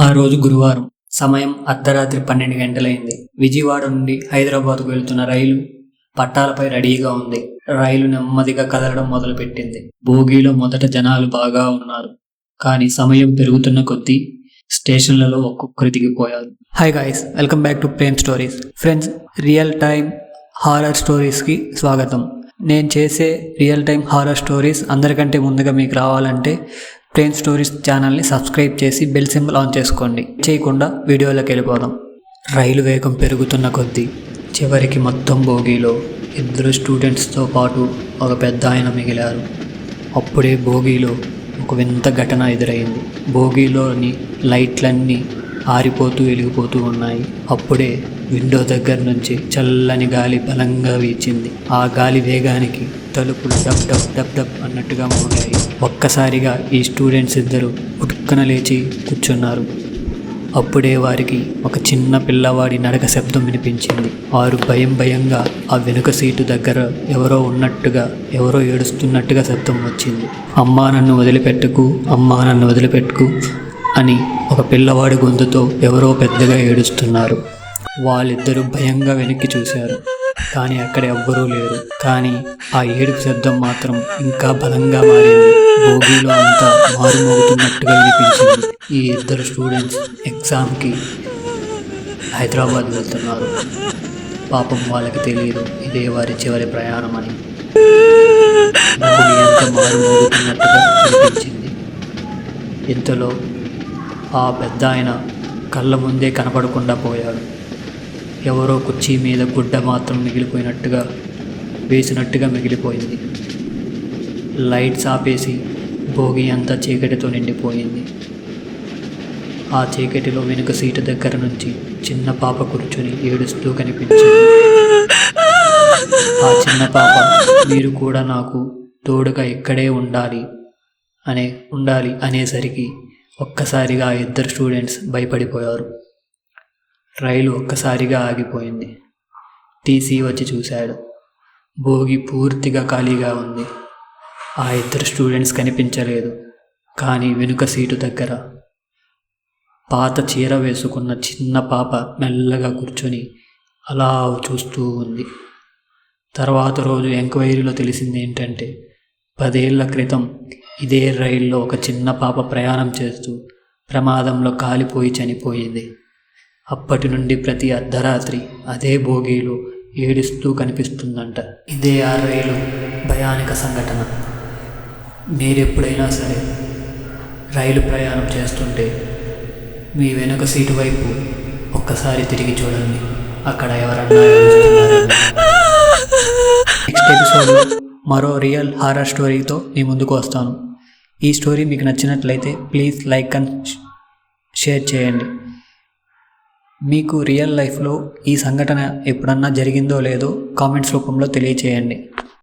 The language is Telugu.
ఆ రోజు గురువారం సమయం అర్ధరాత్రి పన్నెండు గంటలైంది. విజయవాడ నుండి హైదరాబాద్కు వెళ్తున్న రైలు పట్టాలపై రెడీగా ఉంది. రైలు నెమ్మదిగా కదలడం మొదలుపెట్టింది. భోగిలో మొదట జనాలు బాగా ఉన్నారు. కానీ సమయం పెరుగుతున్న కొద్దీ స్టేషన్లలో ఒక్కొక్కరు దిగిపోయారు hi guys welcome back to Prem stories friends real time horror స్టోరీస్కి స్వాగతం. నేను చేసే రియల్ టైమ్ హారర్ స్టోరీస్ అందరికంటే ముందుగా మీకు రావాలంటే ట్రైన్ స్టోరీస్ ఛానల్ని సబ్స్క్రైబ్ చేసి బెల్ సింబల్ ఆన్ చేసుకోండి. చేయకుండా వీడియోలోకి వెళ్ళిపోదాం. రైలు వేగం పెరుగుతున్న కొద్దీ చివరికి మొత్తం బోగీలో ఇద్దరు స్టూడెంట్స్తో పాటు ఒక పెద్ద ఆయన మిగిలారు. అప్పుడే బోగీలో ఒక వింత ఘటన ఎదురైంది. బోగీలోని లైట్లన్నీ ఆరిపోతూ వెలిగిపోతూ ఉన్నాయి. అప్పుడే విండో దగ్గర నుంచి చల్లని గాలి బలంగా వీచింది. ఆ గాలి వేగానికి తలుపులు డబ్ డబ్ డబ్ డబ్ అన్నట్టుగా మోగాయి. ఒక్కసారిగా ఈ స్టూడెంట్స్ ఇద్దరు ఉటుక్కన లేచి కూర్చున్నారు. అప్పుడే వారికి ఒక చిన్న పిల్లవాడి నడక శబ్దం వినిపించింది. వారు భయం భయంగా ఆ వెనుక సీటు దగ్గర ఎవరో ఉన్నట్టుగా ఎవరో ఏడుస్తున్నట్టుగా శబ్దం వచ్చింది. అమ్మా నన్ను వదిలిపెట్టుకు అమ్మా నన్ను వదిలిపెట్టుకు అని ఒక పిల్లవాడి గొంతుతో ఎవరో పెద్దగా ఏడుస్తున్నారు. వాళ్ళిద్దరూ భయంగా వెనక్కి చూశారు. కానీ అక్కడ ఎవ్వరూ లేరు. కానీ ఆ ఏడుపు శబ్దం మాత్రం ఇంకా బలంగా మారింది. భోగిలో అంతా మారుమోగుతున్నట్టుగా వినిపించింది. ఈ ఇద్దరు స్టూడెంట్స్ ఎగ్జామ్కి హైదరాబాద్ వెళ్తున్నారు. పాపం వాళ్ళకి తెలియదు ఇదే వారి చివరి ప్రయాణం అని భూమి మారుమోగుతున్నట్టుగా వినిపించింది. ఇంతలో ఆ పెద్ద ఆయన కళ్ళ ముందే కనపడకుండా పోయాడు. ఎవరో కుర్చీ మీద గుడ్డ మాత్రం మిగిలిపోయినట్టుగా వేసినట్టుగా మిగిలిపోయింది. లైట్స్ ఆపేసి భోగి అంతా చీకటితో నిండిపోయింది. ఆ చీకటిలో వెనుక సీటు దగ్గర నుంచి చిన్న పాప కూర్చొని ఏడుస్తూ కనిపించింది. ఆ చిన్న పాప మీరు కూడా నాకు తోడుగా ఇక్కడే ఉండాలి అనే ఉండాలి అనేసరికి ఒక్కసారిగా ఇద్దరు స్టూడెంట్స్ భయపడిపోయారు. రైలు ఒక్కసారిగా ఆగిపోయింది. టీసీ వచ్చి చూశాడు. భోగి పూర్తిగా ఖాళీగా ఉంది. ఆ ఇద్దరు స్టూడెంట్స్ కనిపించలేదు కానీ వెనుక సీటు దగ్గర. పాత చీర వేసుకున్న చిన్న పాప మెల్లగా కూర్చొని అలా చూస్తూ ఉంది. తర్వాత రోజు ఎంక్వైరీలో తెలిసింది ఏంటంటే పదేళ్ళ క్రితం ఇదే రైల్లో ఒక చిన్న పాప ప్రయాణం చేస్తూ ప్రమాదంలో కాలిపోయి చనిపోయింది. అప్పటి నుండి ప్రతి అర్ధరాత్రి అదే భోగిలో ఏడుస్తూ కనిపిస్తుందంట. ఇదే ఆ రైలు భయానిక సంఘటన. మీరెప్పుడైనా సరే రైలు ప్రయాణం చేస్తుంటే మీ వెనుక సీటు వైపు ఒక్కసారి తిరిగి చూడండి. అక్కడ ఎవరన్నా నెక్స్ట్ ఎపిసోడ్లో మరో రియల్ హారర్ స్టోరీతో మీ ముందుకు వస్తాను. ఈ స్టోరీ మీకు నచ్చినట్లయితే ప్లీజ్ లైక్ అండ్ షేర్ చేయండి. మీకు రియల్ లైఫ్లో ఈ సంఘటన ఎప్పుడన్నా జరిగిందో లేదో కామెంట్స్ రూపంలో తెలియచేయండి.